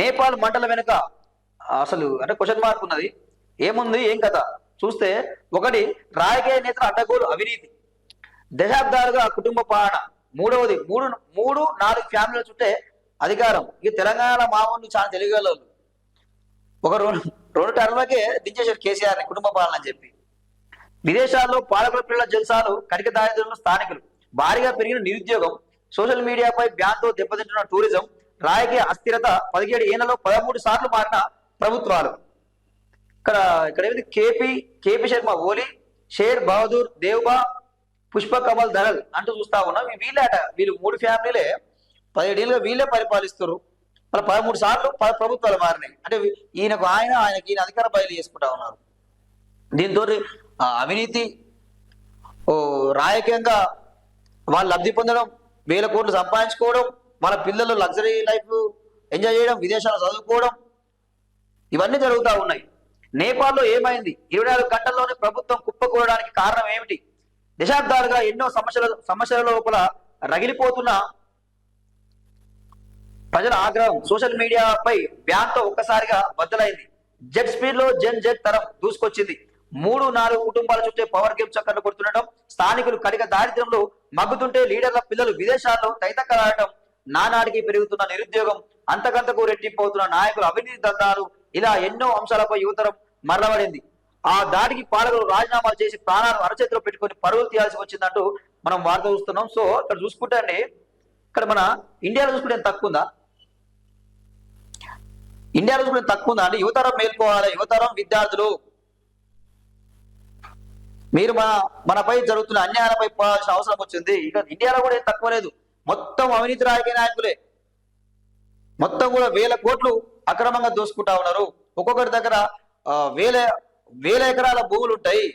నేపాల్ మంటల వెనుక. అసలు అంటే క్వశ్చన్ మార్క్ ఉన్నది. ఏముంది? ఏం కథ? చూస్తే ఒకటి రాజకీయ నేతల అడ్డగోలు అవినీతి. దశాబ్దాలుగా కుటుంబ పాలన. మూడవది మూడు మూడు నాలుగు ఫ్యామిలీల చుట్టే అధికారం. ఇక తెలంగాణ మామూలు చాలా తెలియగలరు ఒక రెండు రెండు టర్మ్లకే దించేశారు కేసీఆర్ కుటుంబ పాలన అని చెప్పి. విదేశాల్లో పాలకుల పిల్లల జల్సాలు కటిక దారిద్ర్యంలో స్థానికులు. భారీగా పెరిగిన నిరుద్యోగం సోషల్ మీడియాపై బ్యాన్తో దెబ్బతింటున్న టూరిజం రాజకీయ అస్థిరత పదిహేడు ఏళ్ళలో పదమూడు సార్లు మారిన ప్రభుత్వాలు. ఇక్కడ ఇక్కడ ఏమిటి? కేపీ కేపీ శర్మ ఓలీ షేర్ బహదూర్ దేవ్బా పుష్ప కమల్ ధరల్ అంటూ చూస్తా ఉన్నాం. వీళ్ళేట వీళ్ళు మూడు ఫ్యామిలీలే పదిహేడేళ్ళుగా వీళ్ళే పరిపాలిస్తారు మళ్ళీ పదమూడు సార్లు ప్రభుత్వాలు మారినాయి. అంటే ఈయనకు ఆయన ఆయనకి ఈయన అధికార బయలు చేసుకుంటా ఉన్నారు. దీంతో అవినీతి ఓ రాజకీయంగా వాళ్ళు లబ్ధి పొందడం వేల కోట్లు సంపాదించుకోవడం మన పిల్లలు లగ్జరీ లైఫ్ ఎంజాయ్ చేయడం విదేశాలు చదువుకోవడం ఇవన్నీ జరుగుతూ ఉన్నాయి. నేపాల్లో ఏమైంది? ఇరవై నాలుగు గంటల్లోనే ప్రభుత్వం కుప్పకూడడానికి కారణం ఏమిటి? దశాబ్దాలుగా ఎన్నో సమస్యల సమస్యల లోపల రగిలిపోతున్న ప్రజల ఆగ్రహం సోషల్ మీడియాపై బ్యాన్తో ఒక్కసారిగా బద్దలైంది. జెట్ స్పీడ్లో జెన్ జెట్ తరం దూసుకొచ్చింది. మూడు నాలుగు కుటుంబాల చుట్టే పవర్ గేమ్ చక్కర్లు కొడుతుండటం స్థానికులు కడిగ దారిద్ర్యంలో మగ్గుతుంటే లీడర్ల పిల్లలు విదేశాల్లో తైతక్కలాడటం నానాటికి పెరుగుతున్న నిరుద్యోగం అంతకంతకు రెట్టింపవుతున్న నాయకులు అవినీతి దందాలు ఇలా ఎన్నో అంశాలపై యువతరం మరలబడింది. ఆ దాడికి పాలకులు రాజీనామాలు చేసి ప్రాణాలు అరచేతిలో పెట్టుకొని పరుగులు తీయాల్సి వచ్చిందంటూ మనం వార్త చూస్తున్నాం. సో ఇక్కడ చూసుకుంటే అండి ఇక్కడ మన ఇండియాలో చూసుకుంటే తక్కువ ఉందా ఇండియాలో చూసుకుంటే తక్కువ ఉందా అంటే యువతరం మేల్కోవాలి యువతరం విద్యార్థులు. మీరు మన మనపై జరుగుతున్న అన్యాయాలపై పోవాల్సిన అవసరం వచ్చింది. ఇక ఇండియాలో కూడా ఏం తక్కువ లేదు. మొత్తం అవినీతి రాజకీయ నాయకులే. మొత్తం కూడా వేల కోట్లు అక్రమంగా దోసుకుంటా ఉన్నారు. ఒక్కొక్కరి దగ్గర వేల వేల ఎకరాల భూములు ఉంటాయి.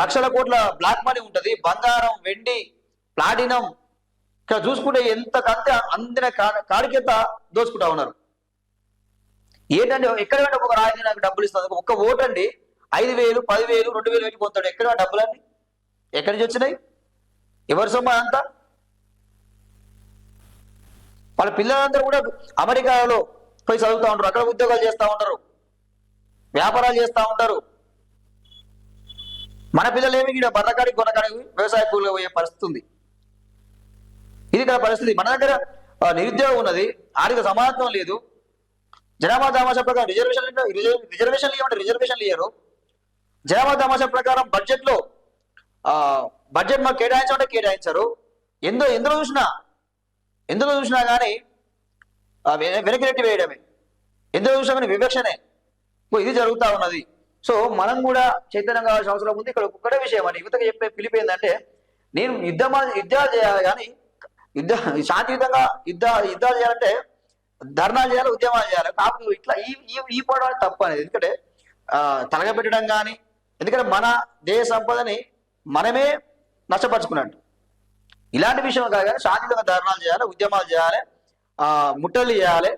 లక్షల కోట్ల బ్లాక్ మనీ ఉంటుంది. బంగారం వెండి ప్లాటినం. ఇక్కడ చూసుకుంటే ఎంత కంతే అందిన కాడికెంత దోసుకుంటా ఉన్నారు. ఏంటంటే ఎక్కడ వెంట ఒక రాజకీయ నాకు డబ్బులు ఇస్తుంది ఒక్క ఓటు అండి. ఐదు వేలు పదివేలు రెండు వేలు పెట్టి పోతాడు ఎక్కడ డబ్బులన్నీ? ఎక్కడి నుంచి వచ్చినాయి? ఎవరి సొమ్మ అంతా? వాళ్ళ పిల్లలందరూ కూడా అమెరికాలో పోయి చదువుతూ ఉంటారు. అక్కడ ఉద్యోగాలు చేస్తూ ఉంటారు. వ్యాపారాలు చేస్తూ ఉంటారు. మన పిల్లలు ఏమి ఇక్కడ బర్రకాడికి కొనకాడికి వ్యవసాయ కూలీగా పోయే పరిస్థితి ఉంది. ఇది ఇక్కడ పరిస్థితి. మన దగ్గర నిరుద్యోగం ఉన్నది. ఆర్థిక సమానత్వం లేదు. జనాభా తమాషా ప్రకారం రిజర్వేషన్ రిజర్వేషన్ ఇవ్వండి రిజర్వేషన్లు ఇయ్యరు. జనాభా తమాషా ప్రకారం బడ్జెట్లో బడ్జెట్ మాకు కేటాయించమంటే కేటాయించారు. ఎందు ఎందులో చూసినా ఎందులో చూసినా కానీ వెన- వెనక్కి వేయడమే. ఎందులో చూసినా కానీ వివక్షనే. ఇది జరుగుతూ ఉన్నది. సో మనం కూడా చైతన్యం కావాల్సిన అవసరం ఉంది. ఇక్కడ ఒక్కటే విషయం అని యువతకు చెప్పే పిలిపి ఏంటంటే నేను యుద్ధమా యుద్ధాలు చేయాలి కానీ యుద్ధ శాంతియుతంగా యుద్ధ యుద్ధాలు చేయాలంటే ధర్నాలు చేయాలి ఉద్యమాలు చేయాలి. కాకపోతే ఇట్లా ఈ ఈ- పోవడం తప్పు అనేది. ఎందుకంటే తలగబెట్టడం కానీ ఎందుకంటే మన దేశ సంపదని మనమే నష్టపరుచుకున్నట్టు. ఇలాంటి విషయం కాదు కానీ శాంతియుతంగా ధర్నాలు చేయాలి ఉద్యమాలు చేయాలి ఆ ముట్టలు చేయాలి.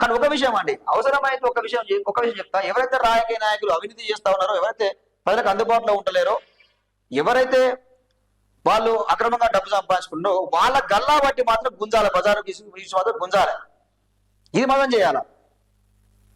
కానీ ఒక విషయం అండి అవసరమైతే ఒక విషయం ఒక విషయం చెప్తా. ఎవరైతే రాజకీయ నాయకులు అవినీతి చేస్తా ఉన్నారో ఎవరైతే ప్రజలకు అందుబాటులో ఉండలేరో ఎవరైతే వాళ్ళు అక్రమంగా డబ్బు సంపాదించుకున్నారో వాళ్ళ గల్లా బట్టి మాత్రం గుంజాలి బజారు మాత్రం గుంజాలి. ఇది మాత్రం చేయాలా?